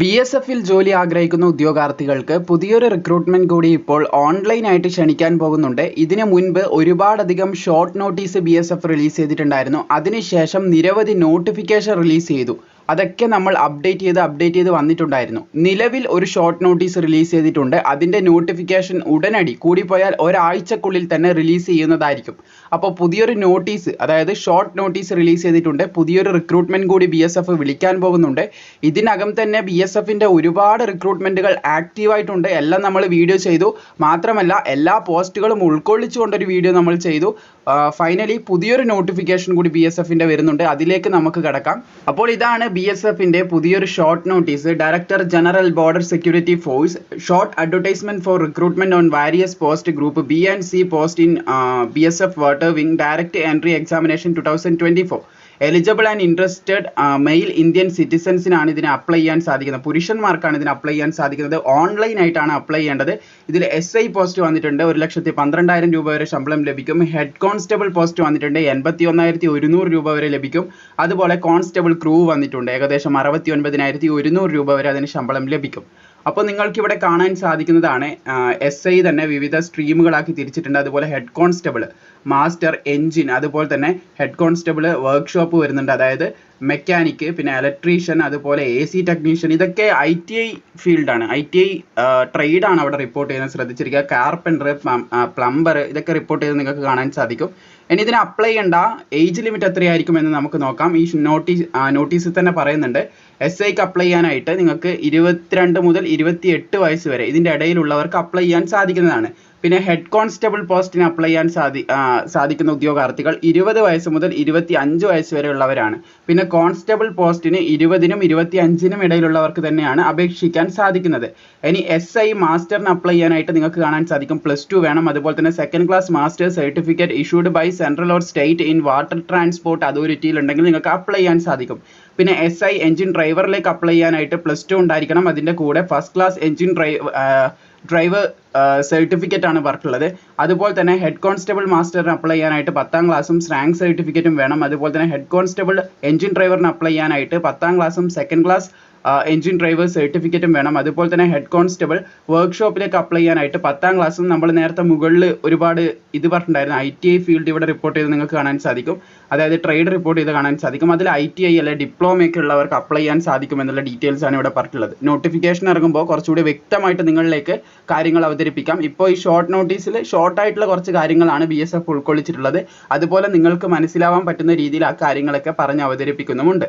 B S എഫിൽ ജോലി ആഗ്രഹിക്കുന്ന ഉദ്യോഗാർത്ഥികൾക്ക് പുതിയൊരു റിക്രൂട്ട്മെന്റ് കൂടി ഇപ്പോൾ ഓൺലൈനായിട്ട് ക്ഷണിക്കാൻ പോകുന്നുണ്ട്. ഇതിന് മുൻപ് ഒരുപാടധികം short notice B S F release ചെയ്തിട്ടുണ്ടായിരുന്നു. അതിനുശേഷം നിരവധി നോട്ടിഫിക്കേഷൻ റിലീസ് ചെയ്തു. അതൊക്കെ നമ്മൾ അപ്ഡേറ്റ് ചെയ്ത് അപ്ഡേറ്റ് ചെയ്ത് വന്നിട്ടുണ്ടായിരുന്നു. നിലവിൽ ഒരു ഷോർട്ട് നോട്ടീസ് റിലീസ് ചെയ്തിട്ടുണ്ട്. അതിന്റെ നോട്ടിഫിക്കേഷൻ ഉടനടി കൂടിപ്പോയാൽ ഒരാഴ്ചക്കുള്ളിൽ തന്നെ റിലീസ് ചെയ്യുന്നതായിരിക്കും. അപ്പോൾ പുതിയൊരു നോട്ടീസ് അതായത് ഷോർട്ട് നോട്ടീസ് റിലീസ് ചെയ്തിട്ടുണ്ട്. പുതിയൊരു റിക്രൂട്ട്മെന്റ് കൂടി ബി എസ് എഫ് വിളിക്കാൻ പോകുന്നുണ്ട്. ഇതിനകം തന്നെ ബി എസ് എഫിന്റെ ഒരുപാട് റിക്രൂട്ട്മെന്റുകൾ ആക്റ്റീവായിട്ടുണ്ട് എല്ലാം നമ്മൾ വീഡിയോ ചെയ്തു. മാത്രമല്ല എല്ലാ പോസ്റ്റുകളും ഉൾക്കൊള്ളിച്ചുകൊണ്ടൊരു വീഡിയോ നമ്മൾ ചെയ്തു. ഫൈനലി പുതിയൊരു നോട്ടിഫിക്കേഷൻ കൂടി ബി എസ് എഫിന്റെ വരുന്നുണ്ട്. അതിലേക്ക് നമുക്ക് കടക്കാം. അപ്പോൾ ഇതാണ് ബി എസ് എഫിന്റെ പുതിയൊരു short notice director general border security force short advertisement for recruitment on various post group B and C post in B S F water wing direct entry examination two thousand twenty four eligible and interested male Indian സിറ്റിസൻസിനാണ് ഇതിന് apply ചെയ്യാൻ സാധിക്കുന്നത്. പുരുഷന്മാർക്കാണ് ഇതിന് apply ചെയ്യാൻ സാധിക്കുന്നത്. Online ആയിട്ടാണ് apply ചെയ്യേണ്ടത്. ഇതിൽ S I post വന്നിട്ടുണ്ട്. ഒരു ലക്ഷത്തി പന്ത്രണ്ടായിരം രൂപ വരെ ശമ്പളം ലഭിക്കും. ഹെഡ് കോൺസ്റ്റബിൾ പോസ്റ്റ് വന്നിട്ടുണ്ട്. എൺപത്തി ഒന്നായിരത്തി ഒരുന്നൂറ് രൂപ വരെ ലഭിക്കും. അതുപോലെ കോൺസ്റ്റബിൾ ക്രൂ വന്നിട്ടുണ്ട്. ഏകദേശം അറുപത്തി ഒൻപതിനായിരത്തി ഒരുന്നൂറ് രൂപ വരെ അതിന് ശമ്പളം ലഭിക്കും. അപ്പോൾ നിങ്ങൾക്ക് ഇവിടെ കാണാൻ സാധിക്കുന്നതാണ് എസ് ഐ തന്നെ വിവിധ സ്ട്രീമുകളാക്കി തിരിച്ചിട്ടുണ്ട്. അതുപോലെ ഹെഡ് കോൺസ്റ്റബിൾ മാസ്റ്റർ എൻജിൻ അതുപോലെ തന്നെ ഹെഡ് കോൺസ്റ്റബിൾ വർക്ക്ഷോപ്പ് വരുന്നുണ്ട്. അതായത് മെക്കാനിക് പിന്നെ ഇലക്ട്രീഷ്യൻ അതുപോലെ എ സി ടെക്നീഷ്യൻ ഇതൊക്കെ ഐ ടി ഐ ഫീൽഡാണ്. ഐ ടി ഐ ട്രേഡാണ് അവിടെ റിപ്പോർട്ട് ചെയ്യുന്നത്. ശ്രദ്ധിച്ചിരിക്കുക. കാർപ്പന്റർ പ്ലംബർ ഇതൊക്കെ റിപ്പോർട്ട് ചെയ്ത് നിങ്ങൾക്ക് കാണാൻ സാധിക്കും. ഇനി ഇതിന് അപ്ലൈ ചെയ്യേണ്ട. ഏജ് ലിമിറ്റ് എത്രയായിരിക്കും എന്ന് നമുക്ക് നോക്കാം. ഈ നോട്ടീസ് നോട്ടീസിൽ തന്നെ പറയുന്നുണ്ട്. എസ് ഐക്ക് അപ്ലൈ ചെയ്യാനായിട്ട് നിങ്ങൾക്ക് ഇരുപത്തിരണ്ട് മുതൽ ഇരുപത്തിയെട്ട് വയസ്സ് വരെ ഇതിന്റെ ഇടയിലുള്ളവർക്ക് അപ്ലൈ ചെയ്യാൻ സാധിക്കുന്നതാണ്. പിന്നെ ഹെഡ് കോൺസ്റ്റബിൾ പോസ്റ്റിന് അപ്ലൈ ചെയ്യാൻ സാധി സാധിക്കുന്ന ഉദ്യോഗാർത്ഥികൾ ഇരുപത് വയസ്സ് മുതൽ ഇരുപത്തി അഞ്ച് വയസ്സ് വരെ ഉള്ളവരാണ് പിന്നെ കോൺസ്റ്റബിൾ പോസ്റ്റിന് ഇരുപതിനും ഇരുപത്തി അഞ്ചിനും ഇടയിലുള്ളവർക്ക് തന്നെയാണ് അപേക്ഷിക്കാൻ സാധിക്കുന്നത്. ഇനി എസ് ഐ മാസ്റ്ററിന് അപ്ലൈ ചെയ്യാനായിട്ട് നിങ്ങൾക്ക് കാണാൻ സാധിക്കും. പ്ലസ് ടു വേണം. അതുപോലെ തന്നെ second class master certificate issued by central or state in water transport അതോറിറ്റിയിൽ ഉണ്ടെങ്കിൽ നിങ്ങൾക്ക് അപ്ലൈ ചെയ്യാൻ സാധിക്കും. പിന്നെ എസ് ഐ എഞ്ചിൻ ഡ്രൈവറിലേക്ക് അപ്ലൈ ചെയ്യാനായിട്ട് പ്ലസ് ടു ഉണ്ടായിരിക്കണം. അതിന്റെ കൂടെ first class engine drive driver certificate ആണ് വർക്കുള്ളത്. അതുപോലെ തന്നെ ഹെഡ് കോൺസ്റ്റബിൾ മാസ്റ്ററിന് അപ്ലൈ ചെയ്യാനായിട്ട് പത്താം ക്ലാസ്സും റാങ്ക് സർട്ടിഫിക്കറ്റും വേണം. അതുപോലെ തന്നെ ഹെഡ് കോൺസ്റ്റബിൾ എഞ്ചിൻ ഡ്രൈവറിന് അപ്ലൈ ചെയ്യാനായിട്ട് പത്താം ക്ലാസ്സും സെക്കൻഡ് ക്ലാസ് എഞ്ചിൻ ഡ്രൈവർ സർട്ടിഫിക്കറ്റും വേണം. അതുപോലെ തന്നെ ഹെഡ് കോൺസ്റ്റബിൾ വർക്ക്ഷോപ്പിലേക്ക് അപ്ലൈ ചെയ്യാനായിട്ട് പത്താം ക്ലാസ്സും നമ്മൾ നേരത്തെ മുകളിൽ ഒരുപാട് ഇത് പറഞ്ഞിട്ടുണ്ടായിരുന്നു. ഐ ടി ഐ ഫീൽഡ് ഇവിടെ റിപ്പോർട്ട് ചെയ്ത് നിങ്ങൾക്ക് കാണാൻ സാധിക്കും. അതായത് ട്രേഡ് റിപ്പോർട്ട് ചെയ്ത് കാണാൻ സാധിക്കും. അതിൽ ഐ ടി ഐ അല്ലെ ഡിപ്ലോമയൊക്കെ ഉള്ളവർക്ക് അപ്ലൈ ചെയ്യാൻ സാധിക്കും എന്നുള്ള ഡീറ്റെയിൽസ് ആണ് ഇവിടെ പറഞ്ഞിട്ടുള്ളത്. നോട്ടിഫിക്കേഷൻ ഇറങ്ങുമ്പോൾ കുറച്ചുകൂടി വ്യക്തമായിട്ട് നിങ്ങളിലേക്ക് കാര്യങ്ങൾ അവതരിപ്പിക്കാം. ഇപ്പോൾ ഈ ഷോർട്ട് നോട്ടീസിൽ ആയിട്ടുള്ള കുറച്ച് കാര്യങ്ങളാണ് ബി എസ് എഫ് ഉൾക്കൊള്ളിച്ചിട്ടുള്ളത്. അതുപോലെ നിങ്ങൾക്ക് മനസ്സിലാവാൻ പറ്റുന്ന രീതിയിൽ ആ കാര്യങ്ങളൊക്കെ പറഞ്ഞ് അവതരിപ്പിക്കുന്നുമുണ്ട്.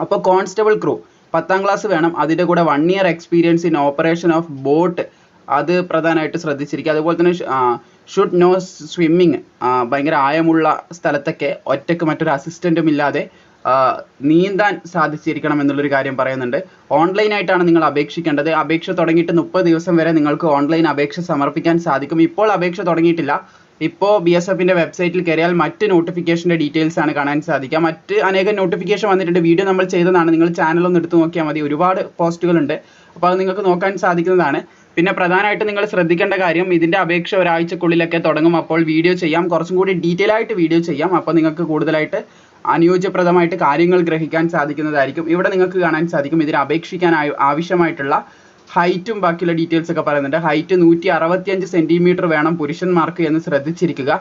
അപ്പോൾ കോൺസ്റ്റബിൾ ക്രൂ പത്താം ക്ലാസ് വേണം. അതിന്റെ കൂടെ one year experience in operation of boat അത് പ്രധാനമായിട്ട് ശ്രദ്ധിച്ചിരിക്കുക. അതുപോലെ തന്നെ ഷുഡ് നോ സ്വിമ്മിങ് ഭയങ്കര ആയമുള്ള സ്ഥലത്തൊക്കെ ഒറ്റയ്ക്ക് മറ്റൊരു അസിസ്റ്റന്റും ഇല്ലാതെ നീന്താൻ സാധിച്ചിരിക്കണം എന്നുള്ളൊരു കാര്യം പറയുന്നുണ്ട്. ഓൺലൈനായിട്ടാണ് നിങ്ങൾ അപേക്ഷിക്കേണ്ടത്. അപേക്ഷ തുടങ്ങിയിട്ട് മുപ്പത് ദിവസം വരെ നിങ്ങൾക്ക് ഓൺലൈൻ അപേക്ഷ സമർപ്പിക്കാൻ സാധിക്കും. ഇപ്പോൾ അപേക്ഷ തുടങ്ങിയിട്ടില്ല. ഇപ്പോൾ ബി എസ് എഫിന്റെ വെബ്സൈറ്റിൽ കയറിയാൽ മറ്റ് നോട്ടിഫിക്കേഷന്റെ ഡീറ്റെയിൽസ് ആണ് കാണാൻ സാധിക്കുക. മറ്റ് അനേകം നോട്ടിഫിക്കേഷൻ വന്നിട്ടുണ്ട്. വീഡിയോ നമ്മൾ ചെയ്തതാണ്. നിങ്ങൾ ചാനൽ ഒന്ന് എടുത്ത് നോക്കിയാൽ മതി. ഒരുപാട് പോസ്റ്റുകളുണ്ട് അപ്പോൾ അത് നിങ്ങൾക്ക് നോക്കാൻ സാധിക്കുന്നതാണ്. പിന്നെ പ്രധാനമായിട്ട് നിങ്ങൾ ശ്രദ്ധിക്കേണ്ട കാര്യം ഇതിന്റെ അപേക്ഷ ഒരാഴ്ചക്കുള്ളിലൊക്കെ തുടങ്ങും. അപ്പോൾ വീഡിയോ ചെയ്യാം. കുറച്ചും കൂടി ഡീറ്റെയിൽ ആയിട്ട് വീഡിയോ ചെയ്യാം. അപ്പോൾ നിങ്ങൾക്ക് കൂടുതലായിട്ട് അനുയോജ്യപ്രദമായിട്ട് കാര്യങ്ങൾ ഗ്രഹിക്കാൻ സാധിക്കുന്നതായിരിക്കും. ഇവിടെ നിങ്ങൾക്ക് കാണാൻ സാധിക്കും. ഇതിന് അപേക്ഷിക്കാൻ ആവശ്യമായിട്ടുള്ള ഹൈറ്റും ബാക്കിയുള്ള ഡീറ്റെയിൽസ് ഒക്കെ പറയുന്നുണ്ട്. ഹൈറ്റ് നൂറ്റി അറുപത്തിയഞ്ച് സെന്റിമീറ്റർ വേണം പുരുഷന്മാർക്ക് എന്ന് ശ്രദ്ധിച്ചിരിക്കുക.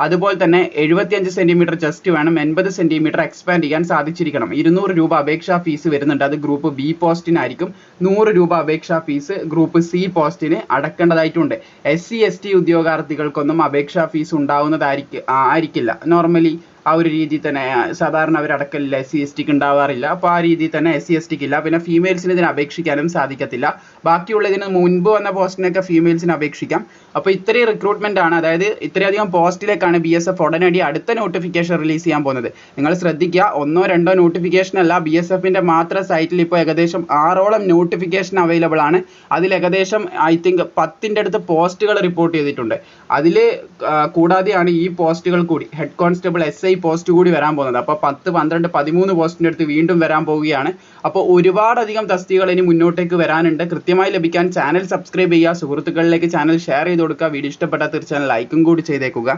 അതുപോലെ തന്നെ എഴുപത്തിയഞ്ച് സെന്റിമീറ്റർ ചെസ്റ്റ് വേണം എൺപത് സെന്റിമീറ്റർ എക്സ്പാൻഡ് ചെയ്യാൻ സാധിച്ചിരിക്കണം. ഇരുന്നൂറ് രൂപ അപേക്ഷാ ഫീസ് വരുന്നുണ്ട്. അത് ഗ്രൂപ്പ് ബി പോസ്റ്റിനായിരിക്കും നൂറ് രൂപ അപേക്ഷാ ഫീസ് ഗ്രൂപ്പ് സി പോസ്റ്റിന് അടക്കേണ്ടതായിട്ടുണ്ട്. എസ് സി എസ് ടി ഉദ്യോഗാർത്ഥികൾക്കൊന്നും അപേക്ഷാ ഫീസ് ഉണ്ടാവുന്നതായിരിക്കും ആയിരിക്കില്ല. നോർമലി ആ ഒരു രീതിയിൽ തന്നെ സാധാരണ അവർ അടക്കലില്ല എസ് സി എസ് ടിക്ക് ഉണ്ടാവാറില്ല. അപ്പോൾ ആ രീതിയിൽ തന്നെ എസ് സി എസ് ടിക്ക് ഇല്ല. പിന്നെ ഫീമെയിൽസിന് ഇതിന് അപേക്ഷിക്കാനും സാധിക്കത്തില്ല. ബാക്കിയുള്ളതിന് മുൻപ് വന്ന പോസ്റ്റിനൊക്കെ ഫീമെയിൽസിന് അപേക്ഷിക്കാം. അപ്പോൾ ഇത്രയും റിക്രൂട്ട്മെന്റ് ആണ്. അതായത് ഇത്രയധികം പോസ്റ്റിലേക്കാണ് ബി എസ് എഫ് ഉടനടി അടുത്ത നോട്ടിഫിക്കേഷൻ റിലീസ് ചെയ്യാൻ പോകുന്നത്. നിങ്ങൾ ശ്രദ്ധിക്കുക ഒന്നോ രണ്ടോ നോട്ടിഫിക്കേഷൻ അല്ല ബി എസ് എഫിന്റെ മാത്രം സൈറ്റിൽ ഇപ്പോൾ ഏകദേശം ആറോളം നോട്ടിഫിക്കേഷൻ അവൈലബിൾ ആണ്. അതിൽ ഏകദേശം ഐ തിങ്ക് പത്തിന്റെ അടുത്ത് പോസ്റ്റുകൾ റിപ്പോർട്ട് ചെയ്തിട്ടുണ്ട്. അതിൽ കൂടാതെയാണ് ഈ പോസ്റ്റുകൾ കൂടി. Head constable S I post കൂടി വരാൻ പോകുന്നത്. അപ്പോൾ പത്ത് പന്ത്രണ്ട് പതിമൂന്ന് പോസ്റ്റിന്റെ അടുത്ത് വീണ്ടും വരാൻ പോവുകയാണ്. അപ്പോൾ ഒരുപാടധികം തസ്തികകൾ ഇനി മുന്നോട്ടേക്ക് വരാനുണ്ട്. കൃത്യമായി ലഭിക്കാൻ ചാനൽ സബ്സ്ക്രൈബ് ചെയ്യുക സുഹൃത്തുക്കളിലേക്ക് ചാനൽ ഷെയർ ചെയ്ത് കൊടുക്കുക. വീഡിയോ ഇഷ്ടപ്പെട്ടാൽ തീർച്ചയായും ലൈക്കും കൂടി ചെയ്തേക്കുക.